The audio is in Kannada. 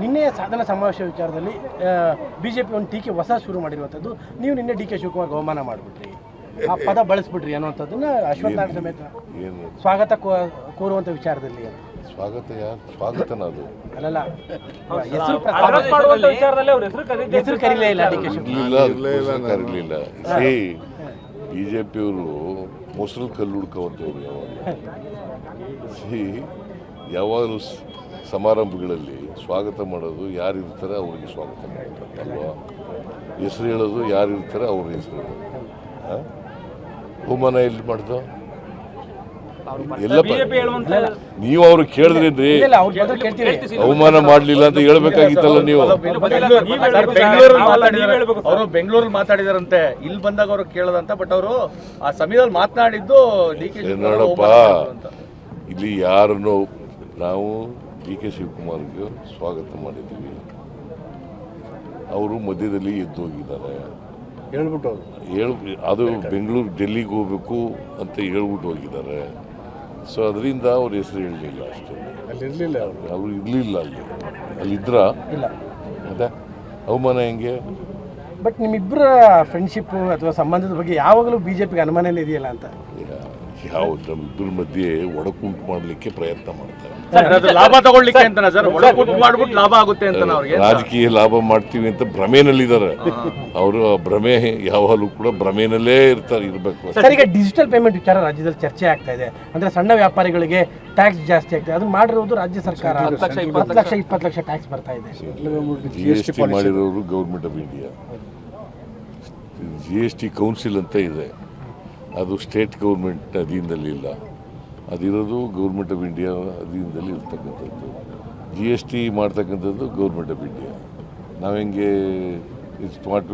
ನಿನ್ನೆ ಸಾಧನ ಸಮಾವೇಶ ವಿಚಾರದಲ್ಲಿ ಬಿ ಜೆ ಪಿ ಒಂದು ಟೀಕೆ ಹೊಸ ಶುರು ಮಾಡಿರುವಂಥದ್ದು. ನೀವು ನಿನ್ನೆ ಡಿ ಕೆ ಶಿವಕುಮಾರ್ ಅವಮಾನ ಮಾಡಿಬಿಟ್ರಿ. ಆ ಪದ ಬಳಸ್ಬಿಟ್ರಿ ಅನ್ನುವಂಥದ್ದನ್ನ ಅಶ್ವತ್ಥನಾರಾಯಣ ಸಮೇತ ಸ್ವಾಗತ ಕೋ- ಕೋರುವಂಥ ವಿಚಾರದಲ್ಲಿ ಅಂತ ಸ್ವಾಗತ ಯಾರು? ಸ್ವಾಗತನ ಅದು. ಅಲ್ಲಲ್ಲ ಹೆಸರು ಅಡ್ರೆಸ್ ಮಾಡುವಂತ ವಿಚಾರದಲ್ಲಿ ಅವ್ರ ಹೆಸರು ಕರೀತಿ ಹೆಸರು ಕರೀಲೇ ಇಲ್ಲ ಡಿ ಕೆ ಶಿವಕುಮಾರ್. ಕರೀಲಿಲ್ಲ. ಸಿ ಬಿ ಜೆ ಪಿಯವರು ಮೊಸರು ಕಲ್ಲು ಹುಡ್ಕೋವಂಥವ್ರು ಯಾವಾಗ ಸಿ ಯಾವಾಗಲೂ ಸ್- ಸಮಾರಂಭಗಳಲ್ಲಿ ಸ್ವಾಗತ ಮಾಡೋದು ಯಾರು ಇರ್ತಾರೆ ಅವ್ರಿಗೆ ಸ್ವಾಗತ ಮಾಡ್ತಾರೆ ಅಲ್ವಾ ಹೆಸರು ಹೇಳೋದು ಯಾರು ಇರ್ತಾರೆ ಅವ್ರ ಹೆಸರು ಹೇಳೋದು? ಹೋಮನ ಎಲ್ಲಿ ಮಾಡ್ದು? ಎಲ್ಲಪ್ಪ ನೀವು ಅವ್ರು ಕೇಳಿದ್ರಿ ಇಲ್ಲ ಅವ್ರ ಬಂದ್ರೆ ಕೇಳ್ತೀವಿ. ಅವಮಾನ ಮಾಡಲಿಲ್ಲ ಅಂತ ಹೇಳ್ಬೇಕಾಗಿತ್ತಲ್ಲ ನೀವು? ಅವರು ಬೆಂಗಳೂರಲ್ಲಿ ಮಾತಾಡಿದಾರಂತೆ. ಇಲ್ಲಿ ಬಂದಾಗ ಅವರು ಕೇಳದಂತ ಬಟ್ ಅವರು ಆ ಸಮಯದಲ್ಲಿ ಮಾತನಾಡಿದ್ದು ಡಿ ಕೆ ಏ ನೋಡಪ್ಪ. ಇಲ್ಲಿ ಯಾರನ್ನು ನಾವು ಡಿ ಕೆ ಶಿವಕುಮಾರ್ಗೆ ಸ್ವಾಗತ ಮಾಡಿದ್ದೀವಿ. ಅವರು ಮಧ್ಯದಲ್ಲಿ ಎದ್ದು ಹೋಗಿದ್ದಾರೆ ಹೇಳ್ಬಿಟ್ಟು ಹೇಳ್ ಅದು ಬೆಂಗಳೂರು ಡೆಲ್ಲಿಗೆ ಹೋಗ್ಬೇಕು ಅಂತ ಹೇಳ್ಬಿಟ್ಟು ಹೋಗಿದ್ದಾರೆ. ಸೊ ಅದರಿಂದ ಅವ್ರ ಹೆಸರು ಹೇಳಲಿಲ್ಲ ಅಷ್ಟೇ. ಅಲ್ಲಿ ಇರಲಿಲ್ಲ ಅವರು ಇರಲಿಲ್ಲ ಅಲ್ಲಿ. ಅಲ್ಲಿದ್ರ? ಇಲ್ಲ. ಮತ್ತೆ ಅವಮಾನ ಹೆಂಗೆ? ಬಟ್ ನಿಮ್ಮಿಬ್ಬರ ಫ್ರೆಂಡ್ಶಿಪ್ ಅಥವಾ ಸಂಬಂಧದ ಬಗ್ಗೆ ಯಾವಾಗಲೂ ಬಿ ಜೆ ಪಿಗೆ ಅನುಮಾನನೇ ಇದೆಯಲ್ಲ ಅಂತ. ಯಾವ ಇಬ್ಬರ ಮಧ್ಯೆ ಒಡಕುಂಟು ಮಾಡಲಿಕ್ಕೆ ಪ್ರಯತ್ನ ಮಾಡ್ತಾರೆ. ಲಾಭ ತಗೊಳ್ಳಿಕ್ಕೆ ಅಂತ ಸರ್ ಮಾಡ್ಬಿಟ್ಟು ಲಾಭ ಆಗುತ್ತೆ ಅಂತ ಅವ್ರಿಗೆ ರಾಜಕೀಯ ಲಾಭ ಮಾಡ್ತೀವಿ ಅಂತ ಭ್ರಮೆನಲ್ಲಿದ್ದಾರೆ. ಅವರು ಆ ಭ್ರಮೆ ಯಾವಾಗಲೂ ಕೂಡ ಭ್ರಮೆನಲ್ಲೇ ಇರ್ತಾರೆ ಇರಬೇಕು. ಸರ್ ಈಗ ಡಿಜಿಟಲ್ ಪೇಮೆಂಟ್ ವಿಚಾರ ರಾಜ್ಯದಲ್ಲಿ ಚರ್ಚೆ ಆಗ್ತಾ ಇದೆ. ಅಂದ್ರೆ ಸಣ್ಣ ವ್ಯಾಪಾರಿಗಳಿಗೆ ಟ್ಯಾಕ್ಸ್ ಜಾಸ್ತಿ ಆಗ್ತದೆ ಅದನ್ನ ಮಾಡಿರೋದು ರಾಜ್ಯ ಸರ್ಕಾರ. ಹತ್ತು ಲಕ್ಷ ಇಪ್ಪತ್ತು ಲಕ್ಷ. ಟ್ಯಾಕ್ಸ್ ಬರ್ತಾ ಇದೆ. ಜಿ ಎಸ್ ಟಿ ಮಾಡಿರೋರು government of India G S T council ಅಂತ ಇದೆ. ಅದು ಸ್ಟೇಟ್ ಗೌರ್ಮೆಂಟ್ ಅಧೀನದಲ್ಲಿ ಇಲ್ಲ. ಅದಿರೋದು ಗೌರ್ಮೆಂಟ್ ಆಫ್ ಇಂಡಿಯಾ ಅಧೀನದಲ್ಲಿ ಇರ್ತಕ್ಕಂಥದ್ದು. ಜಿ ಎಸ್ ಟಿ ಮಾಡ್ತಕ್ಕಂಥದ್ದು ಗೌರ್ಮೆಂಟ್ ಆಫ್ ಇಂಡಿಯಾ ನಾವು ಹೆಂಗೆ ಸ್ಮಾರ್ಟ್